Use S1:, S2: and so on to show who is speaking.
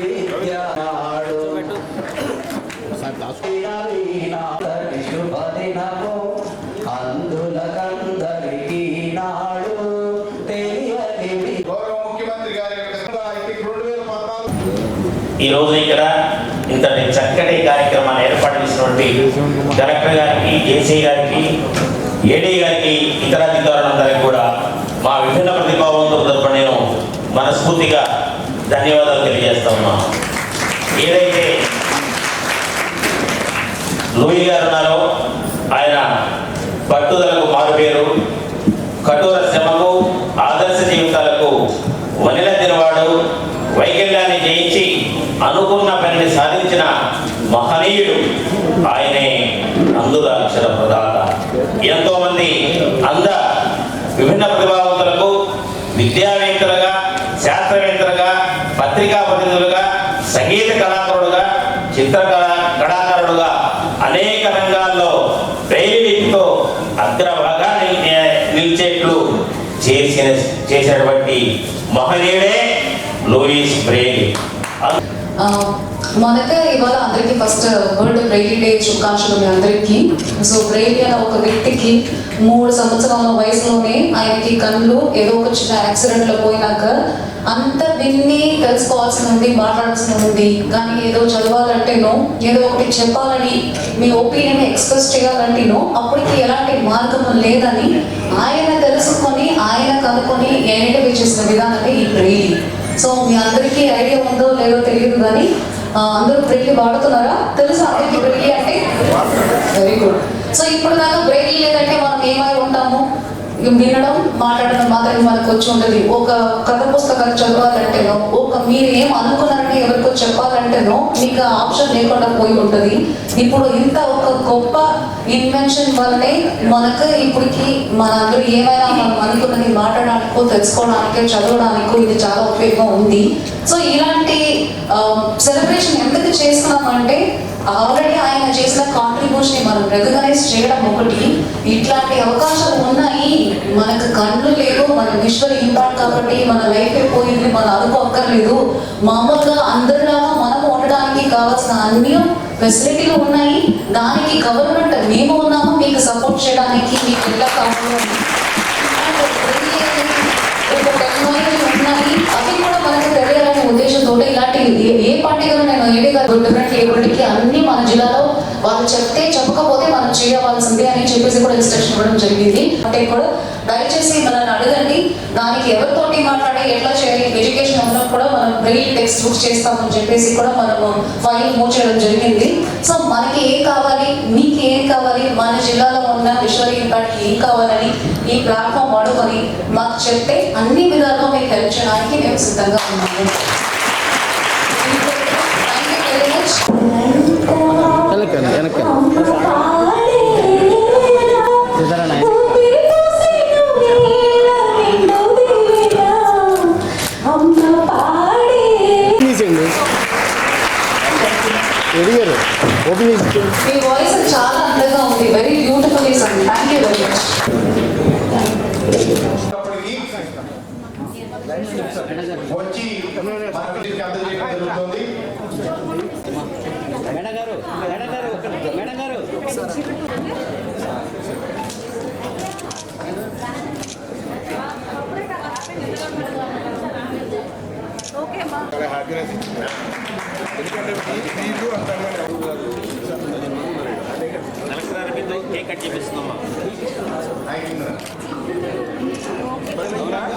S1: విద్యాడు సదా
S2: ఈ రోజు ఇక్కడ ఇంతటి చక్కటి కార్యక్రమాన్ని ఏర్పాటు చేసినటువంటి కలెక్టర్ గారికి ఏసీ గారికి ఏడీ గారికి ఇతర అధికారులందరికీ కూడా మా విభిన్న ప్రతిభావంతో తరపున నేను మనస్ఫూర్తిగా ధన్యవాదాలు తెలియజేస్తా ఉన్నాను ఏదైతే లూయి గారు ఉన్నారో ఆయన పట్టుదలకు మారుపేరు కఠోర శ్రమకు ఆదర్శ జీవితాలకు వనిల వైకల్యాన్ని జయించి అనుకున్న పనిని సాధించిన మహనీయుడు ఆయనే అందురాక్షర ప్రదాత. ఎంతో మంది అంద విభిన్న ప్రతిభావంతులకు విద్యావేత్తలుగా శాస్త్రవేత్తలుగా పత్రికా ప్రతినిధులుగా సంగీత కళాకారుడుగా చిత్రకళా కళాకారుడుగా అనేక రంగాల్లో ప్రేరితో అగ్రభాగాన్ని నిలిచేట్లు చేసిన చేసినటువంటి మహనీయుడే లూయిస్
S3: బ్రెయిలీ మొదట ఇవాళ అందరికీ ఫస్ట్ వరల్డ్ బ్రెయిలీ డే శుభాకాంక్షలు మీ అందరికీ. సో బ్రెయిలీ అనే ఒక వ్యక్తికి మూడు సంవత్సరాల వయసులోనే ఆయనకి కళ్ళు ఏదో ఒక చిన్న యాక్సిడెంట్లో పోయినాక అంత విన్ని తెలుసుకోవాల్సి ఉంది మాట్లాడాల్సి ఉంది. కానీ ఏదో చదవాలంటేనో ఏదో ఒకటి చెప్పాలని మీ ఒపీనియన్ ఎక్స్ప్రెస్ చేయాలంటేనో అప్పటికి ఎలాంటి మార్గం లేదని ఆయన తెలుసుకొని ఆయన కనుక్కొని ఐడెంటిఫై చేసిన విధానమే ఈ బ్రెయిలీ సో మీ అందరికీ ఐడియా ఉందో లేదో తెలియదు కానీ అందరూ బ్రెయిలీ వాడుతున్నారా? తెలుసా అందరికీ బ్రెయిలీ అంటే? వెరీ గుడ్ సో ఇప్పుడు దాకా బ్రెయిలీ లేదంటే మనం ఏమై ఉంటాము? వినడం మాట్లాడడం మాత్రమే మనకు వచ్చి ఉండదు ఒక కథ పుస్తకాలు చదవాలంటేనో ఒక మీరు ఏం అనుకున్నారని ఎవరికో చెప్పాలంటేనో మీకు ఆప్షన్ లేకుండా పోయి ఉంటుంది. ఇప్పుడు ఇంత ఒక గొప్ప ఇన్వెన్షన్ వల్లనే మనకు ఇప్పటికి మన అందరూ ఏమైనా మనం అనుకున్నది మాట్లాడడానికో తెలుసుకోవడానికో చదవడానికో ఇది చాలా ఉపయోగం ఉంది. సో ఇలాంటి సెలబ్రేషన్ ఎందుకు చేస్తున్నామంటే ఆల్రెడీ ఆయన చేసిన కాంట్రిబ్యూషన్ మనం రికగ్నైజ్ చేయడం ఒకటి. ఇట్లాంటి అవకాశాలు ఉన్నాయి. మనకు కళ్ళు లేవు. మన విజువల్ ఇంపాక్ట్ కాబట్టి మన లైఫ్ పోయింది మన అనుకోక్కర్లేదు. మామూలుగా అందరిలాగా మనం ఉండడానికి కావాల్సిన అన్ని ఫెసిలిటీలు ఉన్నాయి. దానికి గవర్నమెంట్ మేము ఉన్నాము. మీకు సపోర్ట్ చేయడానికి మీకు ఎలా కావాలి ఉన్నాయి. అవి కూడా మనకు తెలియాలనే ఉద్దేశంతో ఇలాంటి ఏ- పండుగ పండుగలు నేను ఏడి గారు డిఫరెంట్ అన్ని మన జిల్లాలో వాళ్ళు చెప్తే చెప్పకపోతే మనం చేయవలసింది అని చెప్పేసి కూడా ఇన్స్ట్రక్షన్ ఇవ్వడం జరిగింది. అంటే కూడా దయచేసి మనల్ని అడగండి. దానికి ఎవరితోటి మాట్లాడి ఎట్లా చేయాలి? ఎడ్యుకేషన్ ఉన్నప్పుడు కూడా మనం బ్రెయిల్ టెక్స్ట్ బుక్స్ చేస్తామని చెప్పేసి కూడా మనము ఫైల్ మూవ్ చేయడం జరిగింది. సో మనకి ఏం కావాలి? మీకు ఏం కావాలి? మన జిల్లాలో ఉన్న విజువల్ ఇంపాక్ట్ ఏం కావాలని ఈ ప్లాట్ఫామ్ వాడుకొని మాకు చెప్తే అన్ని విధాలుగా మీకు హెల్ప్ చేయడానికి మేము సిద్ధంగా ఉన్నాము.
S4: ఓపెన్
S3: మీ వాయిస్ చాలా అందంగా ఉంది. Very beautiful song thank you very
S1: much వచ్చి
S4: మేడం గారు మేడం గారు. మేడం గారు
S1: హ్యాపీనెస్ ఎందుకంటే వీళ్ళు అంతా
S2: కట్ చేపిస్తున్నామా
S1: జోహార్